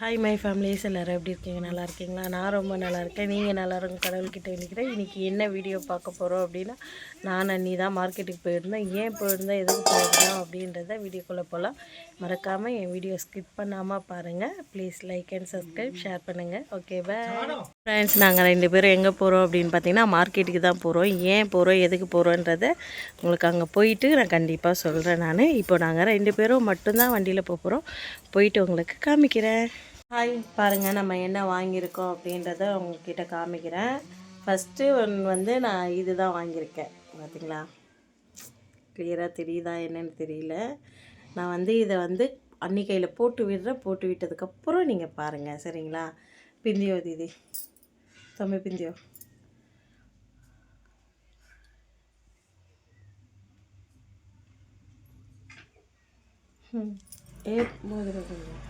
Hi my families எல்லோரும் எப்படி இருக்கீங்க? நல்லா இருக்கீங்களா? நான் ரொம்ப நல்லா இருக்கேன். நீங்கள் நல்லா இருங்க. கடவுள்கிட்ட நினைக்கிறேன் இன்றைக்கி என்ன வீடியோ பார்க்க போகிறோம் அப்படின்னா நான் அன்னி தான் மார்க்கெட்டுக்கு போயிருந்தேன். ஏன் போயிருந்தேன்? எதுக்கு போயிருந்தோம்? அப்படின்றத வீடியோக்குள்ளே போகலாம் மறக்காமல் என் வீடியோ ஸ்கிப் பண்ணாமல் பாருங்கள் please like and subscribe share பண்ணுங்கள் ஓகே பை ஃப்ரெண்ட்ஸ் நாங்கள் ரெண்டு பேரும் எங்கே போகிறோம் அப்படின்னு பார்த்தீங்கன்னா மார்க்கெட்டுக்கு தான் போகிறோம் ஏன் போகிறோம் எதுக்கு போகிறோன்றத உங்களுக்கு அங்கே போயிட்டு நான் கண்டிப்பாக சொல்கிறேன் நான். இப்போ நாங்கள் ரெண்டு பேரும் மட்டும்தான் வண்டியில் போக போகிறோம் போயிட்டு உங்களுக்கு காமிக்கிறேன். ஹாய் பாருங்கள் நம்ம என்ன வாங்கியிருக்கோம் அப்படின்றத உங்ககிட்ட காமிக்கிறேன். ஃபஸ்ட்டு ஒன் வந்து நான் இது தான் வாங்கியிருக்கேன் பார்த்தீங்களா கிளியராக தெரியுதா என்னன்னு தெரியல. நான் வந்து இதை வந்து அன்னிக்கையில் போட்டு விடுறேன். போட்டு விட்டதுக்கப்புறம் நீங்கள் பாருங்கள் சரிங்களா? பிந்தியோ தீதி. தம்பி பிந்தியோ. ம் ஏ மோதிரம் கொஞ்சம்.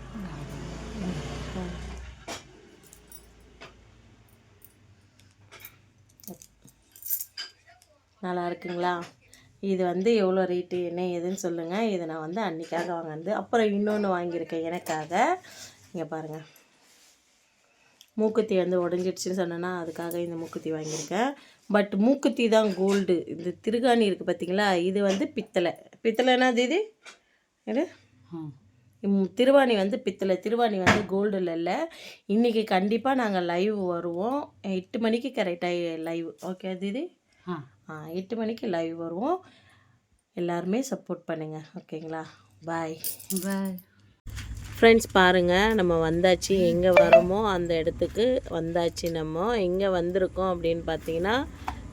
நல்லா இருக்குங்களா? இது வந்து எவ்வளோ ரேட்டு என்ன ஏதுன்னு சொல்லுங்கள் இதை நான் வந்து அன்றைக்காக வாங்கினது. அப்புறம் இன்னொன்று வாங்கியிருக்கேன் எனக்காக. இங்கே பாருங்கள் மூக்குத்தி வந்து உடஞ்சிடுச்சுன்னு சொன்னேன்னா அதுக்காக இந்த மூக்குத்தி வாங்கியிருக்கேன். பட் மூக்குத்தி தான் கோல்டு. இந்த திருகாணி இருக்குது பார்த்தீங்களா இது வந்து பித்தளை. பித்தளைன்னா தீதி இது? திருவாணி வந்து பித்தளை திருவாணி வந்து கோல்டில் இல்லை. இன்றைக்கி கண்டிப்பாக நாங்கள் லைவ் வருவோம். எட்டு மணிக்கு கரெக்டாக லைவ் ஓகே தீதி? ஆ. எட்டு மணிக்கு லைவ் வருவோம். எல்லாருமே சப்போர்ட் பண்ணுங்கள் ஓகேங்களா பாய் பாய் ஃப்ரெண்ட்ஸ் பாருங்கள் நம்ம வந்தாச்சு. எங்கே வரோமோ அந்த இடத்துக்கு வந்தாச்சு நம்ம. எங்கே வந்திருக்கோம் அப்படின்னு பார்த்தீங்கன்னா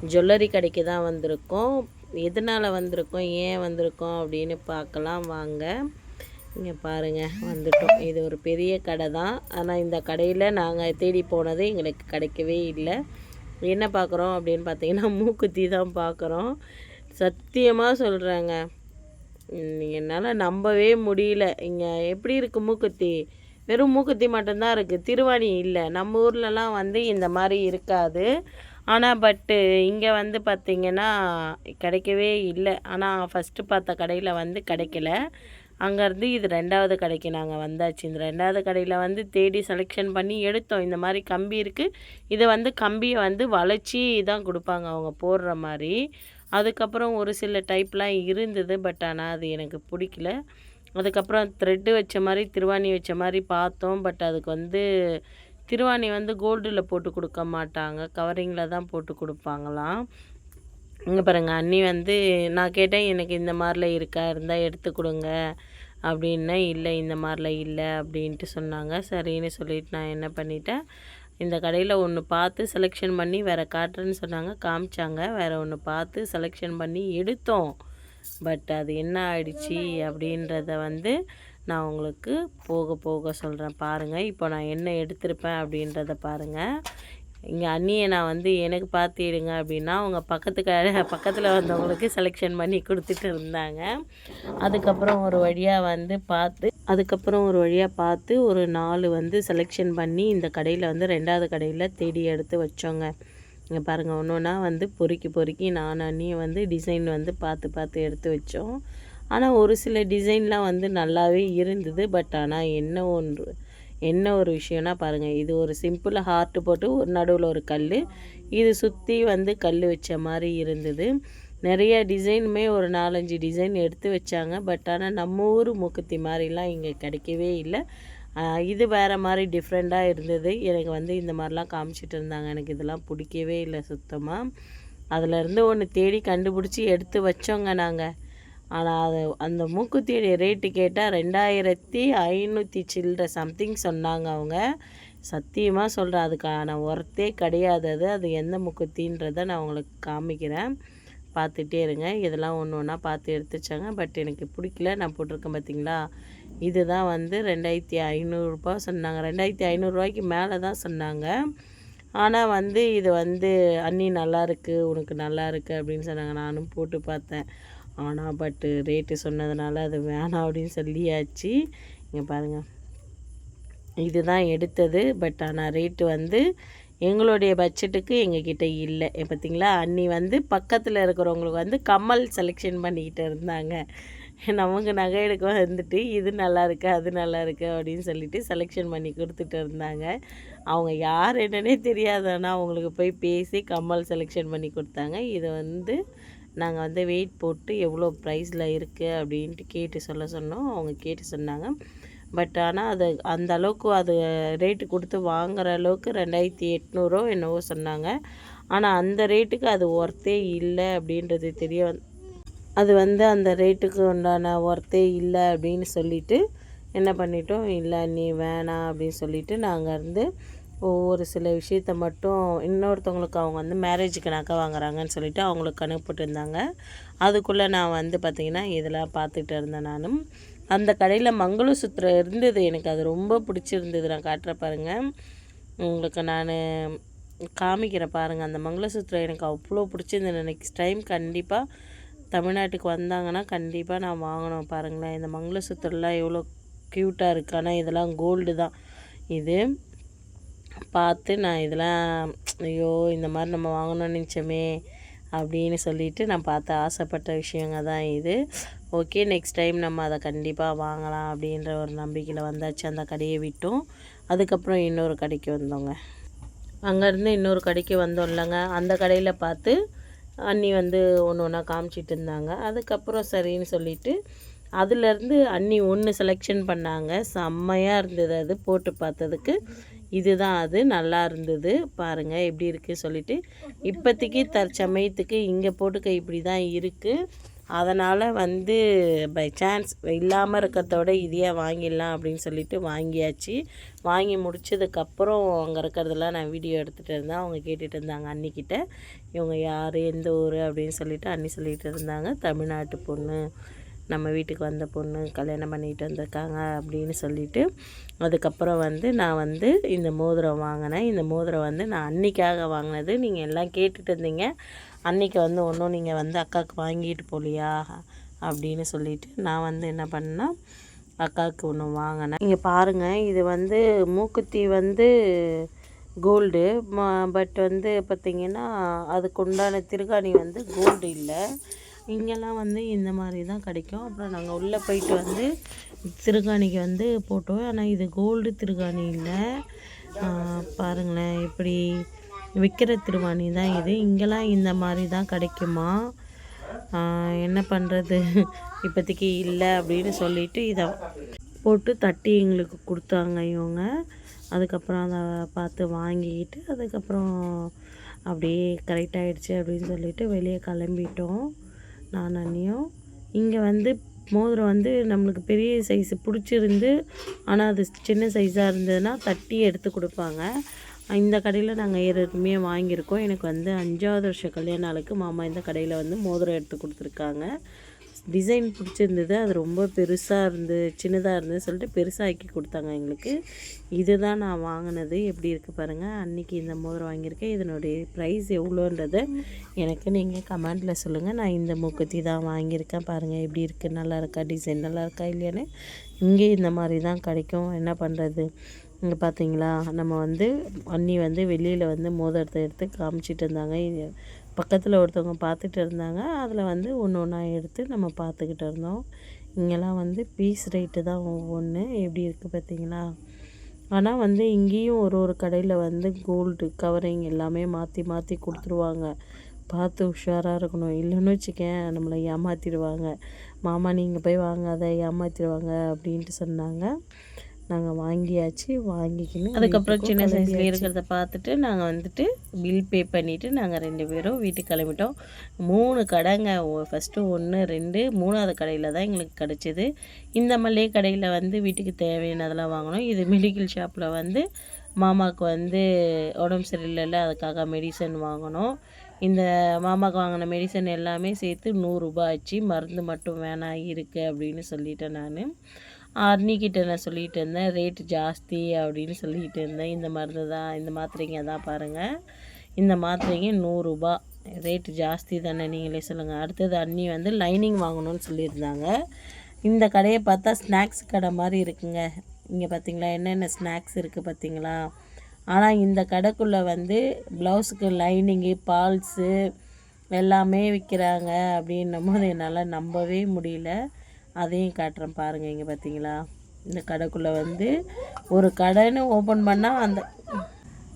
ஜுவல்லரி கடைக்கு தான் வந்திருக்கோம். எதனால் வந்திருக்கோம் ஏன் வந்திருக்கோம் அப்படின்னு பார்க்கலாம் வாங்க. இங்கே பாருங்கள் வந்துட்டோம். இது ஒரு பெரிய கடை தான். ஆனால் இந்த கடையில் நாங்கள் தேடி போனது எங்களுக்கு கிடைக்கவே இல்லை. என்ன பார்க்குறோம் அப்படின்னு பார்த்தீங்கன்னா மூக்குத்தி தான் பார்க்குறோம் சத்தியமாக சொல்கிறேங்க என்னால் நம்பவே முடியல. இங்கே எப்படி இருக்குது மூக்குத்தி? வெறும் மூக்குத்தி மட்டும்தான் இருக்குது திருவாணி இல்லை. நம்ம ஊர்லலாம் வந்து இந்த மாதிரி இருக்காது. ஆனால் பட்டு இங்கே வந்து பார்த்திங்கன்னா கிடைக்கவே இல்லை. ஆனால் ஃபஸ்ட்டு பார்த்த கடையில் வந்து கிடைக்கல. அங்கேருந்து இது ரெண்டாவது கடைக்கு நாங்கள் வந்தாச்சு. இந்த ரெண்டாவது கடையில் வந்து தேடி செலெக்ஷன் பண்ணி எடுத்தோம். இந்த மாதிரி கம்பி இருக்குது இதை வந்து கம்பியை வந்து வளைச்சி தான் கொடுப்பாங்க அவங்க போடுற மாதிரி. அதுக்கப்புறம் ஒரு சில டைப்லாம் இருந்தது பட் ஆனால் அது எனக்கு பிடிக்கல. அதுக்கப்புறம் த்ரெட்டு வச்ச மாதிரி திருவாணி வச்ச மாதிரி பார்த்தோம். பட் அதுக்கு வந்து திருவாணி வந்து கோல்டில் போட்டு கொடுக்க மாட்டாங்க. கவரிங்கில் தான் போட்டு கொடுப்பாங்களாம். இங்கே பாருங்கள் அண்ணி வந்து நான் கேட்டேன் எனக்கு இந்த மாதிரில இருக்கா? இருந்தால் எடுத்து கொடுங்க. அப்படின்னா இல்லை இந்த மாதிரிலாம் இல்லை அப்படின்ட்டு சொன்னாங்க. சரின்னு சொல்லிட்டு நான் என்ன பண்ணிட்டேன்? இந்த கடையில் ஒன்று பார்த்து செலெக்ஷன் பண்ணி வேறு காட்டுறேன்னு சொன்னாங்க. காமிச்சாங்க. வேறு ஒன்று பார்த்து செலெக்ஷன் பண்ணி எடுத்தோம். பட் அது என்ன ஆயிடுச்சு அப்படின்றத வந்து நான் உங்களுக்கு போக போக சொல்கிறேன் பாருங்கள் இப்போ நான் என்ன எடுத்திருப்பேன் அப்படின்றத பாருங்கள் இங்கே அண்ணியை நான் வந்து எனக்கு பார்த்துடுங்க அப்படின்னா அவங்க பக்கத்துக்கார பக்கத்தில் வந்தவங்களுக்கு செலெக்ஷன் பண்ணி கொடுத்துட்டு இருந்தாங்க. அதுக்கப்புறம் ஒரு வழியாக வந்து பார்த்து அதுக்கப்புறம் ஒரு வழியாக பார்த்து ஒரு நாலு வந்து செலெக்ஷன் பண்ணி இந்த கடையில் வந்து ரெண்டாவது கடையில் தேடி எடுத்து வச்சோங்க. இங்கே பாருங்கள் ஒன்று ஒன்றா வந்து பொறுக்கி பொறுக்கி நான் அண்ணியும் வந்து டிசைன் வந்து பார்த்து பார்த்து எடுத்து வச்சோம். ஆனால் ஒரு சில டிசைன்லாம் வந்து நல்லாவே இருந்தது பட் ஆனால் என்ன ஒன்று என்ன ஒரு விஷயம்னா பாருங்கள் இது ஒரு சிம்பிள் ஹார்ட்டு போட்டு ஒரு நடுவில் ஒரு கல் இது சுற்றி வந்து கல் வச்ச மாதிரி இருந்தது. நிறைய டிசைனுமே ஒரு நாலஞ்சு டிசைன் எடுத்து வச்சாங்க. பட் ஆனால் நம்ம ஊர் மூக்குத்தி மாதிரிலாம் இங்கே கிடைக்கவே இல்லை. இது வேறு மாதிரி டிஃப்ரெண்ட்டாக இருந்தது. எனக்கு வந்து இந்த மாதிரிலாம் காமிச்சிட்டு இருந்தாங்க. எனக்கு இதெல்லாம் பிடிக்கவே இல்லை சுத்தமாக அதிலேருந்து ஒன்று தேடி கண்டுபிடிச்சி எடுத்து வச்சோங்க நாங்கள் ஆனால் அது அந்த மூக்குத்தியுடைய ரேட்டு கேட்டால் ரெண்டாயிரத்தி ஐநூற்றி சில்லற சம்திங் சொன்னாங்க அவங்க. சத்தியமாக சொல்கிறேன் அதுக்கான ஒர்த்தே கிடையாது அது. அது எந்த மூக்குத்தின்றதை நான் உங்களுக்கு காமிக்கிறேன். பார்த்துட்டே இருங்க. இதெல்லாம் ஒன்று ஒன்றா பார்த்து எடுத்துச்சாங்க. பட் எனக்கு பிடிக்கல. நான் போட்டிருக்கேன் பார்த்தீங்களா இதுதான் வந்து ரெண்டாயிரத்தி ஐநூறுரூபா சொன்னாங்க. ரெண்டாயிரத்தி ஐநூறுரூவாய்க்கு மேலே தான் சொன்னாங்க. ஆனால் வந்து இது வந்து அண்ணி நல்லா இருக்குது உனக்கு நல்லா இருக்குது அப்படின்னு சொன்னாங்க. நானும் போட்டு பார்த்தேன். ஆனால் பட்டு ரேட்டு சொன்னதுனால அது வேணாம் அப்படின்னு சொல்லியாச்சு. இங்கே பாருங்கள் இதுதான் எடுத்தது பட் ஆனால் ரேட்டு வந்து எங்களுடைய பட்ஜெட்டுக்கு எங்ககிட்ட இல்லை. பார்த்தீங்களா அன்னி வந்து பக்கத்தில் இருக்கிறவங்களுக்கு வந்து கம்மல் செலெக்ஷன் பண்ணிக்கிட்டு இருந்தாங்க. நமக்கு நகை எடுக்க வந்துட்டு இது நல்லா இருக்கு அது நல்லா இருக்கு அப்படின்னு சொல்லிட்டு செலெக்ஷன் பண்ணி கொடுத்துட்டு இருந்தாங்க. அவங்க யார் என்னன்னே தெரியாதனா அவங்களுக்கு போய் பேசி கம்மல் செலெக்ஷன் பண்ணி கொடுத்தாங்க. இது வந்து நாங்கள் வந்து வெயிட் போட்டு எவ்வளோ ப்ரைஸில் இருக்குது அப்படின்ட்டு கேட்டு சொல்ல சொன்னோம். அவங்க கேட்டு சொன்னாங்க. பட் ஆனால் அது அந்த அளவுக்கு அது ரேட்டு கொடுத்து வாங்குற அளவுக்கு ரெண்டாயிரத்தி எட்நூறோ என்னவோ சொன்னாங்க. ஆனால் அந்த ரேட்டுக்கு அது ஒர்த்தே இல்லை அப்படின்றது தெரிய வந் அது வந்து அந்த ரேட்டுக்கு உண்டான ஒர்த்தே இல்லை அப்படின்னு சொல்லிவிட்டு என்ன பண்ணிட்டோம். இல்லை நீ வேணாம் அப்படின்னு சொல்லிவிட்டு நாங்கள் இருந்து ஒவ்வொரு சில விஷயத்த மட்டும் இன்னொருத்தவங்களுக்கு அவங்க வந்து மேரேஜுக்கு நகை வாங்குறாங்கன்னு சொல்லிட்டு அவங்களுக்கு அனுப்பிட்டுருந்தாங்க அதுக்குள்ளே நான் வந்து பார்த்திங்கன்னா இதெல்லாம் பார்த்துட்டு இருந்தேன் நானும். அந்த கடையில் மங்களசூத்திரம் இருந்தது. எனக்கு அது ரொம்ப பிடிச்சிருந்தது. நான் காட்டுற பாருங்கள் உங்களுக்கு நான் காமிக்கிறேன் பாருங்கள் அந்த மங்களசூத்திரம் எனக்கு அவ்வளோ பிடிச்சிருந்தது. நெக்ஸ்ட் டைம் கண்டிப்பாக தமிழ்நாட்டுக்கு வந்தாங்கன்னா கண்டிப்பாக நான் வாங்கணும் பாருங்களேன். இந்த மங்களசூத்திரம்லாம் எவ்வளோ க்யூட்டாக இருக்குது ஆனால் இதெல்லாம் கோல்டு தான். இது பார்த்து நான் இதெல்லாம் ஐயோ இந்த மாதிரி நம்ம வாங்கணும்னு நினச்சோமே அப்படின்னு சொல்லிட்டு நான் பார்த்து ஆசைப்பட்ட விஷயங்க தான் இது. ஓகே நெக்ஸ்ட் டைம் நம்ம அதை கண்டிப்பாக வாங்கலாம் அப்படின்ற ஒரு நம்பிக்கையில் வந்தாச்சு அந்த கடையை விட்டோம். அதுக்கப்புறம் இன்னொரு கடைக்கு வந்தோங்க. அங்கேருந்து இன்னொரு கடைக்கு வந்தோம் இல்லைங்க. அந்த கடையில் பார்த்து அண்ணி வந்து ஒன்று ஒன்றா காமிச்சிட்டு இருந்தாங்க. அதுக்கப்புறம் சரின்னு சொல்லிட்டு அதுலேருந்து அன்னி ஒன்று செலெக்ஷன் பண்ணாங்க. செம்மையாக இருந்தது அது போட்டு பார்த்ததுக்கு. இதுதான் அது நல்லா இருந்தது. பாருங்கள் எப்படி இருக்குது சொல்லிட்டு. இப்போதைக்கு தற்சமயத்துக்கு இங்கே போட்டுக்க இப்படி தான் இருக்குது அதனால் வந்து பை சான்ஸ் இல்லாமல் இருக்கிறதோட இதையே வாங்கிடலாம் அப்படின்னு சொல்லிட்டு வாங்கியாச்சு. வாங்கி முடிச்சதுக்கப்புறம் அங்கே இருக்கிறதெல்லாம் நான் வீடியோ எடுத்துகிட்டு இருந்தேன். அவங்க கேட்டுகிட்டு இருந்தாங்க அன்னிக்கிட்ட இவங்க யார் எந்த ஊர் அப்படின்னு சொல்லிட்டு அன்னி சொல்லிகிட்டு இருந்தாங்க. தமிழ்நாட்டு பொண்ணு. நம்ம வீட்டுக்கு வந்த பொண்ணு கல்யாணம் பண்ணிட்டு வந்திருக்காங்க அப்படின்னு சொல்லிட்டு அதுக்கப்புறம் வந்து நான் வந்து இந்த மோதிரம் வாங்கினேன். இந்த மோதிரம் வந்து நான் அன்னைக்காக வாங்கினது. நீங்கள் எல்லாம் கேட்டுட்டு இருந்தீங்க. அன்னைக்கு வந்து ஒன்றும் நீங்கள் வந்து அக்காவுக்கு வாங்கிட்டு போகலையா அப்படின்னு சொல்லிட்டு நான் வந்து என்ன பண்ணேன்னா அக்காவுக்கு ஒன்று வாங்கினேன். இங்கே பாருங்கள் இது வந்து மூக்குத்தி வந்து கோல்டு பட் வந்து பார்த்திங்கன்னா அதுக்கு உண்டான திருகாணி வந்து கோல்டு இல்லை. இங்கெல்லாம் வந்து இந்த மாதிரி தான் கிடைக்கும். அப்புறம் நாங்கள் உள்ளே போயிட்டு வந்து திருகாணிக்கு வந்து போட்டோம். ஆனால் இது கோல்டு திருகாணி இல்லை. பாருங்களேன் இப்படி விற்கிற திருவாணி தான் இது. இங்கெல்லாம் இந்த மாதிரி தான் கிடைக்குமா? என்ன பண்ணுறது இப்போதைக்கு இல்லை அப்படின்னு சொல்லிட்டு இதை போட்டு தட்டி எங்களுக்கு கொடுத்தாங்க இவங்க. அதுக்கப்புறம் அதை பார்த்து வாங்கிக்கிட்டு அதுக்கப்புறம் அப்படியே கரெக்டாகிடுச்சு அப்படின்னு சொல்லிட்டு வெளியே கிளம்பிட்டோம். நான் அண்ணியும். இங்கே வந்து மோதிரம் வந்து நம்மளுக்கு பெரிய சைஸு பிடிச்சிருந்து ஆனால் அது சின்ன சைஸாக இருந்ததுன்னா தட்டி எடுத்து கொடுப்பாங்க. இந்த கடையில் நாங்கள் ஏற்கனவே வாங்கியிருக்கோம். எனக்கு வந்து அஞ்சாவது வருஷம் கல்யாண நாளுக்கு மாமா இந்த கடையில் வந்து மோதிரம் எடுத்து கொடுத்துருக்காங்க. டிசைன் பிடிச்சிருந்தது. அது ரொம்ப பெருசாக இருந்து சின்னதாக இருந்து சொல்லிட்டு பெருசாக்கி கொடுத்தாங்க எங்களுக்கு. இதுதான் நான் வாங்கினது. எப்படி இருக்குது பாருங்கள் அன்றைக்கி இந்த மோதிரம் வாங்கியிருக்கேன். இதனுடைய ப்ரைஸ் எவ்வளோன்றதை எனக்கு நீங்கள் கமெண்டில் சொல்லுங்கள் நான் இந்த மூக்குத்தி தான் வாங்கியிருக்கேன் பாருங்கள் எப்படி இருக்குது நல்லா இருக்கா? டிசைன் நல்லா இருக்கா? இல்லையான்னு இங்கே இந்த மாதிரி தான் கிடைக்கும். என்ன பண்ணுறது இங்கே பார்த்தீங்களா நம்ம வந்து அண்ணி வந்து வெளியில் வந்து மோதிரத்தை எடுத்து காமிச்சிட்டு இருந்தாங்க. பக்கத்தில் ஒருத்தவங்க பார்த்துட்டு இருந்தாங்க. அதில் வந்து ஒன்று ஒன்றா எடுத்து நம்ம பார்த்துக்கிட்டு இருந்தோம். இங்கெல்லாம் வந்து பீஸ் ரேட்டு தான் ஒவ்வொன்று எப்படி இருக்குது பார்த்தீங்களா ஆனால் வந்து இங்கேயும் ஒரு ஒரு கடையில் வந்து கோல்டு கவரிங் எல்லாமே மாற்றி மாற்றி கொடுத்துருவாங்க. பார்த்து உஷாராக இருக்கணும். இல்லைன்னு வச்சுக்கேன் நம்மளை ஏமாற்றிடுவாங்க மாமா நீங்கள் போய் வாங்காத ஏமாற்றிடுவாங்க அப்படின்ட்டு சொன்னாங்க. நாங்கள் வாங்கியாச்சு வாங்கிக்கணும் அதுக்கப்புறம் சின்ன சைஸில் இருக்கிறத பார்த்துட்டு நாங்கள் வந்துட்டு பில் பே பண்ணிவிட்டு நாங்கள் ரெண்டு பேரும் வீட்டுக்கு கிளம்பிட்டோம். மூணு கடைங்க ஃபஸ்ட்டு ஒன்று ரெண்டு மூணாவது கடையில் தான் எங்களுக்கு கிடச்சிது. இந்த மல்லிகை கடையில் வந்து வீட்டுக்கு தேவையானதெல்லாம் வாங்கினோம். இது மெடிக்கல் ஷாப்பில் வந்து மாமாவுக்கு வந்து உடம்பு சரியில்லைல்ல அதுக்காக மெடிசன் வாங்கினோம். இந்த மாமாவுக்கு வாங்கின மெடிசன் எல்லாமே சேர்த்து நூறுரூபா ஆச்சு. மருந்து மட்டும் வேணாம் இருக்குது அப்படின்னு சொல்லிட்டேன் நான். அர்னிக்கிட்ட நான் சொல்லிகிட்டு இருந்தேன் ரேட்டு ஜாஸ்தி அப்படின்னு சொல்லிக்கிட்டு இருந்தேன். இந்த மருந்து தான் இந்த மாத்திரைங்க தான் பாருங்கள் இந்த மாத்திரைங்க நூறுரூபா ரேட்டு ஜாஸ்தி தானே நீங்களே சொல்லுங்கள் அடுத்தது அண்ணி வந்து லைனிங் வாங்கணும்னு சொல்லியிருந்தாங்க. இந்த கடையை பார்த்தா ஸ்நாக்ஸ் கடை மாதிரி இருக்குங்க. இங்கே பார்த்தீங்களா என்னென்ன ஸ்நாக்ஸ் இருக்குது பார்த்தீங்களா ஆனால் இந்த கடைக்குள்ளே வந்து ப்ளவுஸுக்கு லைனிங்கு பால்ஸு எல்லாமே விற்கிறாங்க அப்படின்னும் போது என்னால் நம்பவே முடியல. அதையும் காட்டுறேன் பாருங்கள் இங்கே பார்த்தீங்களா இந்த கடைக்குள்ளே வந்து ஒரு கடைன்னு ஓப்பன் பண்ணால் அந்த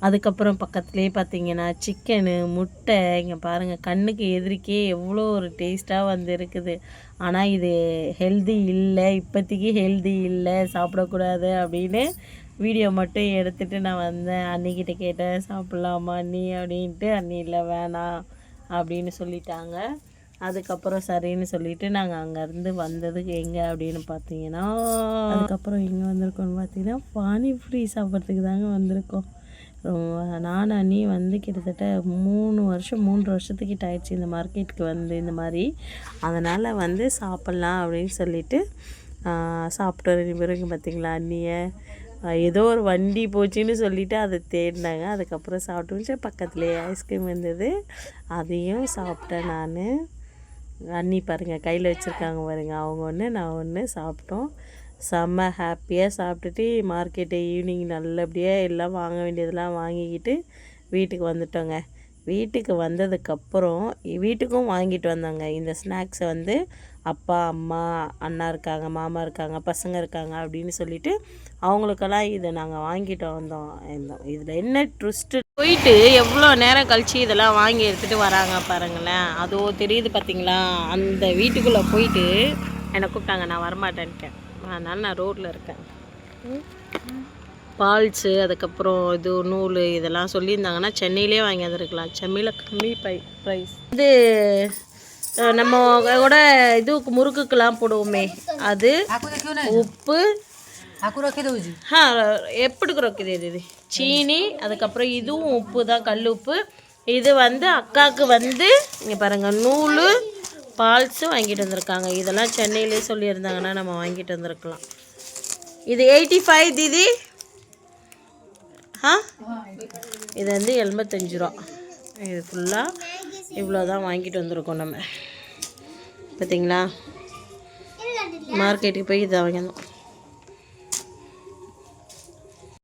அதுக்கப்புறம் பக்கத்துலேயே பார்த்தீங்கன்னா சிக்கனு முட்டை இங்கே பாருங்கள் கண்ணுக்கு எதிர்க்கே எவ்வளோ ஒரு டேஸ்ட்டாக வந்து இருக்குது. ஆனால் இது ஹெல்தி இல்லை இப்போதைக்கு ஹெல்தி இல்லை சாப்பிடக்கூடாது அப்படின்னு வீடியோ மட்டும் எடுத்துகிட்டு நான் வந்தேன். அன்னிக்கிட்ட கேட்டேன் சாப்பிட்லாமா அண்ணி? அப்படின்ட்டு அண்ணி இல்லை வேணாம் அப்படின்னு சொல்லிட்டாங்க. அதுக்கப்புறம் சரின்னு சொல்லிட்டு நாங்கள் அங்கேருந்து வந்தது எங்கே அப்படின்னு பார்த்தீங்கன்னா அதுக்கப்புறம் எங்கே வந்திருக்கோம்னு பார்த்தீங்கன்னா பானிபூரி சாப்பிட்றதுக்கு தாங்க வந்திருக்கோம். ரொம்ப- நான் அண்ணி வந்து கிட்டத்தட்ட மூணு வருஷம் மூன்று வருஷத்துக்கிட்ட ஆயிடுச்சு இந்த மார்க்கெட்டுக்கு வந்து இந்த மாதிரி. அதனால் வந்து சாப்பிட்லாம் அப்படின்னு சொல்லிட்டு சாப்பிட்டு ரெண்டு பேரும் பார்த்தீங்களா அண்ணியை. ஏதோ ஒரு வண்டி போச்சுன்னு சொல்லிவிட்டு அதை தேடினாங்க. அதுக்கப்புறம் சாப்பிட்டு பக்கத்துலேயே ஐஸ்கிரீம் இருந்தது. அதையும் சாப்பிட்டேன் நான். அண்ணி பாருங்கள் கையில் வச்சுருக்காங்க பாருங்கள் அவங்க ஒன்று நான் ஒன்று சாப்பிட்டோம். செம்ம ஹாப்பியாக சாப்பிட்டுட்டு மார்க்கெட்டு ஈவினிங் நல்லபடியாக எல்லாம் வாங்க வேண்டியதெல்லாம் வாங்கிக்கிட்டு வீட்டுக்கு வந்துட்டோங்க. வீட்டுக்கு வந்ததுக்கப்புறம் வீட்டுக்கும் வாங்கிட்டு வந்தாங்க. இந்த ஸ்நாக்ஸை வந்து அப்பா அம்மா அண்ணா இருக்காங்க மாமா இருக்காங்க பசங்க இருக்காங்க அப்படின்னு சொல்லிட்டு அவங்களுக்கெல்லாம் இதை நாங்கள் வாங்கிட்டு வந்தோம். இருந்தோம் இதில் என்ன ட்விஸ்ட்டு போயிட்டு எவ்வளோ நேரம் கழிச்சு இதெல்லாம் வாங்கி எடுத்துகிட்டு வராங்க பாருங்களேன். அதோ தெரியுது பார்த்தீங்களா அந்த வீட்டுக்குள்ளே போயிட்டு என்னை கூப்பிட்டாங்க நான் வரமாட்டேன்ட்டேன். அதனால் நான் ரோட்டில் இருக்கேன். பால்ஸு அதுக்கப்புறம் இது நூல் இதெல்லாம் சொல்லியிருந்தாங்கன்னா சென்னையிலே வாங்கி வந்துருக்கலாம் சென்னையில் கம்மி பை ப்ரைஸ் இது நம்ம கூட இது முறுக்குக்கெலாம் போடுவோமே. அது உப்பு ஆ எப்படி குறைக்குது இது? சீனி அதுக்கப்புறம் இதுவும் உப்பு தான் கல் உப்பு. இது வந்து அக்காவுக்கு வந்து இங்கே பாருங்கள் நூல் பால்ஸும் வாங்கிட்டு வந்திருக்காங்க. இதெல்லாம் சென்னையிலே சொல்லியிருந்தாங்கன்னா நம்ம வாங்கிட்டு வந்திருக்கலாம். இது எயிட்டி ஃபைவ் தீதி? ஆ? இது வந்து எண்பத்தஞ்சு ரூபா. இது ஃபுல்லாக இவ்வளோ தான் வாங்கிட்டு வந்திருக்கோம் நம்ம. பார்த்தீங்களா மார்க்கெட்டுக்கு போய் இதை வாங்கியிருந்தோம்